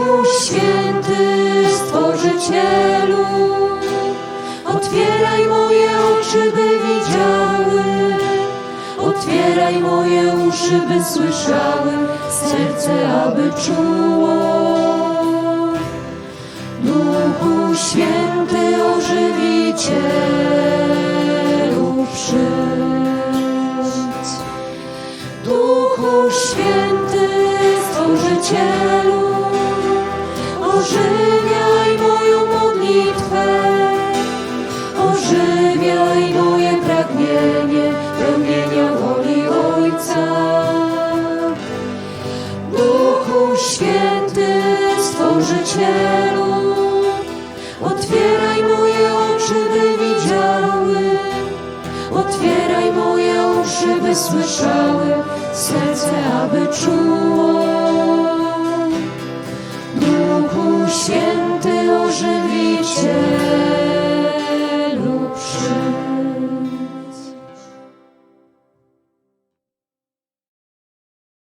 Duchu Święty, Stworzycielu, otwieraj moje oczy, by widziały, otwieraj moje uszy, by słyszały, serce, aby czuło. Duchu Święty, ożywicielu, przyjdź. Duchu Święty, Stworzycielu, ożywiaj moją modlitwę, ożywiaj moje pragnienie pełnienia woli Ojca. Duchu Święty, Stworzycielu, otwieraj moje oczy, by widziały, otwieraj moje uszy, by słyszały, serce, aby czuło. Święty, ożywicielu,